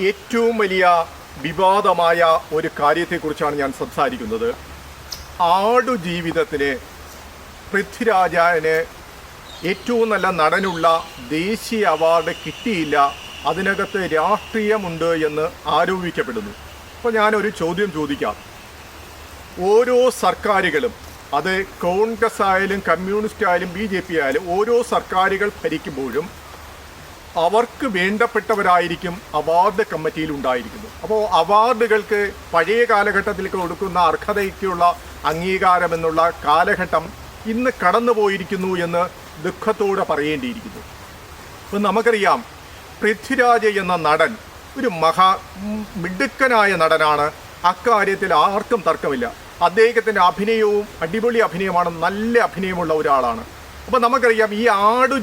ഏറ്റവും വലിയ വിവാദമായ ഒരു കാര്യത്തെക്കുറിച്ചാണ് ഞാൻ സംസാരിക്കുന്നത്. ആടു ജീവിതത്തിന് പൃഥ്വിരാജന് ഏറ്റവും നല്ല നടനുള്ള ദേശീയ അവാർഡ് കിട്ടിയില്ല. അതിനകത്ത് രാഷ്ട്രീയമുണ്ട് എന്ന് ആരോപിക്കപ്പെടുന്നു. അപ്പോൾ ഞാനൊരു ചോദ്യം ചോദിക്കാം. ഓരോ സർക്കാരുകളും അത് കോൺഗ്രസ് ആയാലും കമ്മ്യൂണിസ്റ്റ് ആയാലും ബി ജെ പി ആയാലും ഓരോ സർക്കാരുകൾ ഭരിക്കുമ്പോഴും അവർക്ക് വേണ്ടപ്പെട്ടവരായിരിക്കും അവാർഡ് കമ്മിറ്റിയിൽ ഉണ്ടായിരിക്കുന്നത്. അപ്പോൾ അവാർഡുകൾക്ക് പഴയ കാലഘട്ടത്തിൽ കൊടുക്കുന്ന അർഹതയ്ക്കുള്ള അംഗീകാരം എന്നുള്ള കാലഘട്ടം ഇന്ന് കടന്നുപോയിരിക്കുന്നു എന്ന് ദുഃഖത്തോടെ പറയേണ്ടിയിരിക്കുന്നു. ഇപ്പം നമുക്കറിയാം പൃഥ്വിരാജ് എന്ന നടൻ ഒരു മഹാ മിടുക്കനായ നടനാണ്. അക്കാര്യത്തിൽ ആർക്കും തർക്കമില്ല. അദ്ദേഹത്തിന്റെ അഭിനയവും അടിപൊളി അഭിനയമാണ് നല്ല അഭിനയമുള്ള ഒരാളാണ്. അപ്പോൾ നമുക്കറിയാം ഈ ആടു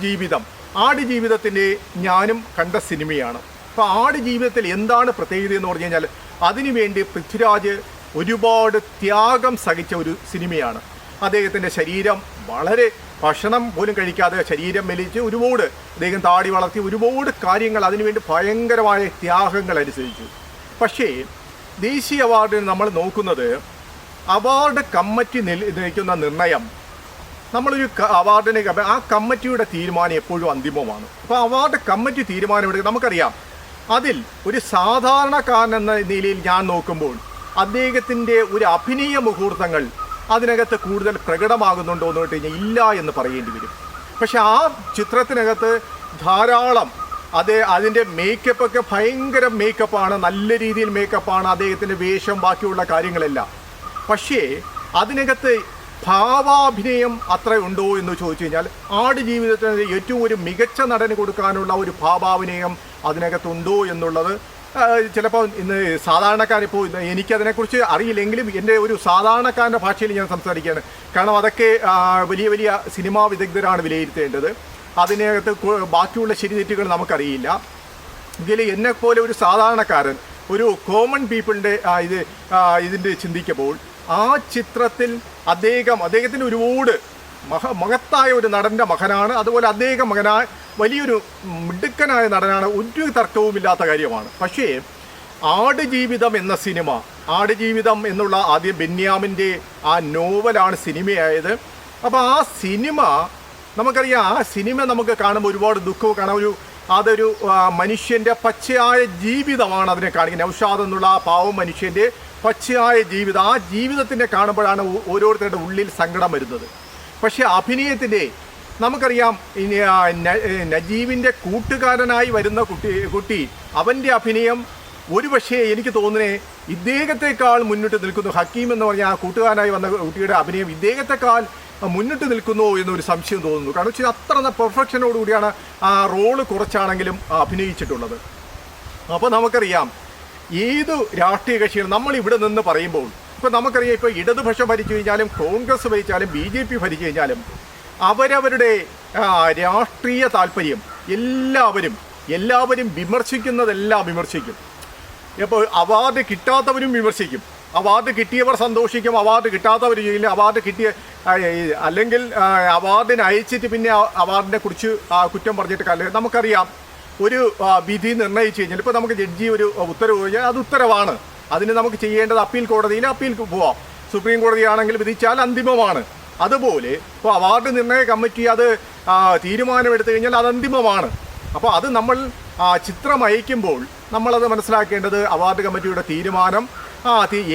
ജീവിതം ആട് ജീവിതത്തിന്റെ ഞാനും കണ്ട സിനിമയാണ്. അപ്പോൾ ആടുജീവിതത്തിൽ എന്താണ് പ്രത്യേകത എന്ന് പറഞ്ഞു കഴിഞ്ഞാൽ അതിനുവേണ്ടി പൃഥ്വിരാജ് ഒരുപാട് ത്യാഗം സഹിച്ച ഒരു സിനിമയാണ്. അദ്ദേഹത്തിന്റെ ശരീരം വളരെ ഭക്ഷണം പോലും കഴിക്കാതെ ശരീരം മെലിച്ച് ഒരുപാട് അദ്ദേഹം താടി വളർത്തി ഒരുപാട് കാര്യങ്ങൾ അതിനുവേണ്ടി ഭയങ്കരമായ ത്യാഗങ്ങൾ അനുസരിച്ചു. പക്ഷേ ദേശീയ അവാർഡിന് നമ്മൾ നോക്കുന്നത് അവാർഡ് കമ്മിറ്റി നിൽ- നിൽക്കുന്ന നിർണയം നമ്മളൊരു അവാർഡിനെ ആ കമ്മിറ്റിയുടെ തീരുമാനം എപ്പോഴും അന്തിമമാണ്. അപ്പോൾ അവാർഡ് കമ്മിറ്റി തീരുമാനം തീരുമാനമെടുക്കുക നമുക്കറിയാം. അതിൽ ഒരു സാധാരണക്കാരൻ എന്ന നിലയിൽ ഞാൻ നോക്കുമ്പോൾ അദ്ദേഹത്തിന്റെ ഒരു അഭിനയ മുഹൂർത്തങ്ങൾ അതിനകത്ത് കൂടുതൽ പ്രകടമാകുന്നുണ്ടോ എന്ന് പറഞ്ഞു കഴിഞ്ഞാൽ ഇല്ല എന്ന് പറയേണ്ടി വരും. പക്ഷെ ആ ചിത്രത്തിനകത്ത് ധാരാളം അത് അതിന്റെ മേക്കപ്പ് ഒക്കെ ഭയങ്കര മേക്കപ്പാണ് നല്ല രീതിയിൽ മേക്കപ്പാണ് അദ്ദേഹത്തിന്റെ വേഷം ബാക്കിയുള്ള കാര്യങ്ങളെല്ലാം. പക്ഷേ അതിനകത്ത് ഭാവാഭിനയം അത്ര ഉണ്ടോ എന്ന് ചോദിച്ചു കഴിഞ്ഞാൽ ആട് ജീവിതത്തിന് ഏറ്റവും ഒരു മികച്ച നടന് കൊടുക്കാനുള്ള ഒരു ഭാവാഭിനയം അതിനകത്തുണ്ടോ എന്നുള്ളത് ചിലപ്പോൾ ഇന്ന് സാധാരണക്കാരിപ്പോൾ എനിക്കതിനെക്കുറിച്ച് അറിയില്ലെങ്കിലും എന്റെ ഒരു സാധാരണക്കാരന്റെ ഭാഷയിൽ ഞാൻ സംസാരിക്കുകയാണ്. കാരണം അതൊക്കെ വലിയ വലിയ സിനിമാ വിദഗ്ധരാണ് വിലയിരുത്തേണ്ടത്. അതിനകത്ത് ബാക്കിയുള്ള ശരിതെറ്റുകൾ നമുക്കറിയില്ല. ഇതിൽ എന്നെപ്പോലെ ഒരു സാധാരണക്കാരൻ ഒരു കോമൺ പീപ്പിളിന്റെ ഇത് ഇതിന്റെ ചിന്തിക്കുമ്പോൾ ആ ചിത്രത്തിൽ അദ്ദേഹം അദ്ദേഹത്തിന് ഒരുപാട് മഹ മഹത്തായ ഒരു നടന്റെ മകനാണ്. അതുപോലെ അദ്ദേഹം മകനായ വലിയൊരു മിടുക്കനായ നടനാണ്. ഒരു തർക്കവുമില്ലാത്ത കാര്യമാണ്. പക്ഷേ ആടുജീവിതം എന്ന സിനിമ ആടുജീവിതം എന്നുള്ള ആദ്യം ബെന്യാമിന്റെ ആ നോവലാണ് സിനിമയായത്. അപ്പോൾ ആ സിനിമ നമുക്കറിയാം ആ സിനിമ നമുക്ക് കാണുമ്പോൾ ഒരുപാട് ദുഃഖവും കാണാം. ഒരു അതൊരു മനുഷ്യന്റെ പച്ചയായ ജീവിതമാണ് അതിനെ കാണിക്കുന്നത്. നൗഷാദ് എന്നുള്ള ആ പാവം മനുഷ്യന്റെ പച്ചയായ ജീവിതം ആ ജീവിതത്തിന്റെ കാണുമ്പോഴാണ് ഓരോരുത്തരുടെ ഉള്ളിൽ സങ്കടം വരുന്നത്. പക്ഷേ അഭിനയത്തിന്റെ നമുക്കറിയാം നജീബിന്റെ കൂട്ടുകാരനായി വരുന്ന കുട്ടി കുട്ടി അവന്റെ അഭിനയം ഒരുപക്ഷേ എനിക്ക് തോന്നുന്നേ ഇദ്ദേഹത്തെക്കാൾ മുന്നിട്ട് നിൽക്കുന്നു. ഹക്കീം എന്ന് പറഞ്ഞ ആ കൂട്ടുകാരനായി വന്ന കുട്ടിയുടെ അഭിനയം ഇദ്ദേഹത്തെക്കാൾ മുന്നിട്ട് നിൽക്കുന്നു എന്നൊരു സംശയം തോന്നുന്നു. കാരണം വെച്ചാൽ അത്ര നല്ല കൂടിയാണ് ആ റോൾ കുറച്ചാണെങ്കിലും അഭിനയിച്ചിട്ടുള്ളത്. അപ്പോൾ നമുക്കറിയാം ഏത് രാഷ്ട്രീയ കക്ഷികൾ നമ്മൾ ഇവിടെ നിന്ന് പറയുമ്പോൾ ഇപ്പോൾ നമുക്കറിയാം ഇപ്പോൾ ഇടതുപക്ഷം ഭരിച്ചു കഴിഞ്ഞാലും കോൺഗ്രസ് ഭരിച്ചാലും ബി ജെ പി ഭരിച്ചു കഴിഞ്ഞാലും അവരവരുടെ രാഷ്ട്രീയ താല്പര്യം എല്ലാവരും എല്ലാവരും വിമർശിക്കുന്നതെല്ലാം വിമർശിക്കും. ഇപ്പോൾ അവാർഡ് കിട്ടാത്തവരും വിമർശിക്കും. അവാർഡ് കിട്ടിയവർ സന്തോഷിക്കും അവാർഡ് കിട്ടാത്തവർ ചെയ്യില്ല അവാർഡ് കിട്ടിയ അല്ലെങ്കിൽ അവാർഡിന് അയച്ചിട്ട് പിന്നെ അവാർഡിനെ കുറിച്ച് കുറ്റം പറഞ്ഞിട്ട് കാര്യം നമുക്കറിയാം ഒരു വിധി നിർണയിച്ചു കഴിഞ്ഞാൽ ഇപ്പോൾ നമുക്ക് ജഡ്ജി ഒരു ഉത്തരവ് കഴിഞ്ഞാൽ അത് ഉത്തരവാണ്. അതിന് നമുക്ക് ചെയ്യേണ്ടത് അപ്പീൽ കോടതിയിൽ അപ്പീൽ പോവാം. സുപ്രീം കോടതിയാണെങ്കിൽ വിധിച്ചാൽ അന്തിമമാണ്. അതുപോലെ ഇപ്പോൾ അവാർഡ് നിർണയ കമ്മിറ്റി അത് തീരുമാനമെടുത്തു കഴിഞ്ഞാൽ അത് അന്തിമമാണ്. അപ്പോൾ അത് നമ്മൾ ചിത്രം അയക്കുമ്പോൾ നമ്മളത് മനസ്സിലാക്കേണ്ടത് അവാർഡ് കമ്മിറ്റിയുടെ തീരുമാനം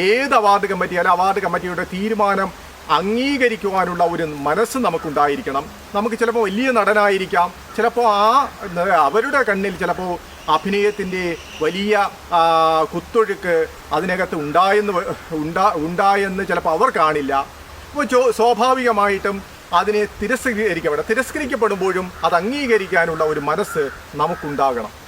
ഏത് അവാർഡ് കമ്മിറ്റിയാലും അവാർഡ് കമ്മിറ്റിയുടെ തീരുമാനം അംഗീകരിക്കുവാനുള്ള ഒരു മനസ്സ് നമുക്കുണ്ടായിരിക്കണം. നമുക്ക് ചിലപ്പോൾ വലിയ നടനായിരിക്കാം. ചിലപ്പോൾ ആ അവരുടെ കണ്ണിൽ ചിലപ്പോൾ അഭിനയത്തിന്റെ വലിയ കുത്തൊഴുക്ക് അതിനകത്ത് ഉണ്ടായെന്ന് ഉണ്ടാ ഉണ്ടായെന്ന് ചിലപ്പോൾ അവർ കാണില്ല. അപ്പോൾ സ്വാഭാവികമായിട്ടും അതിനെ തിരസ്കരിക്കപ്പെടാം തിരസ്കരിക്കപ്പെടുമ്പോഴും അത് അംഗീകരിക്കാനുള്ള ഒരു മനസ്സ് നമുക്കുണ്ടാകണം.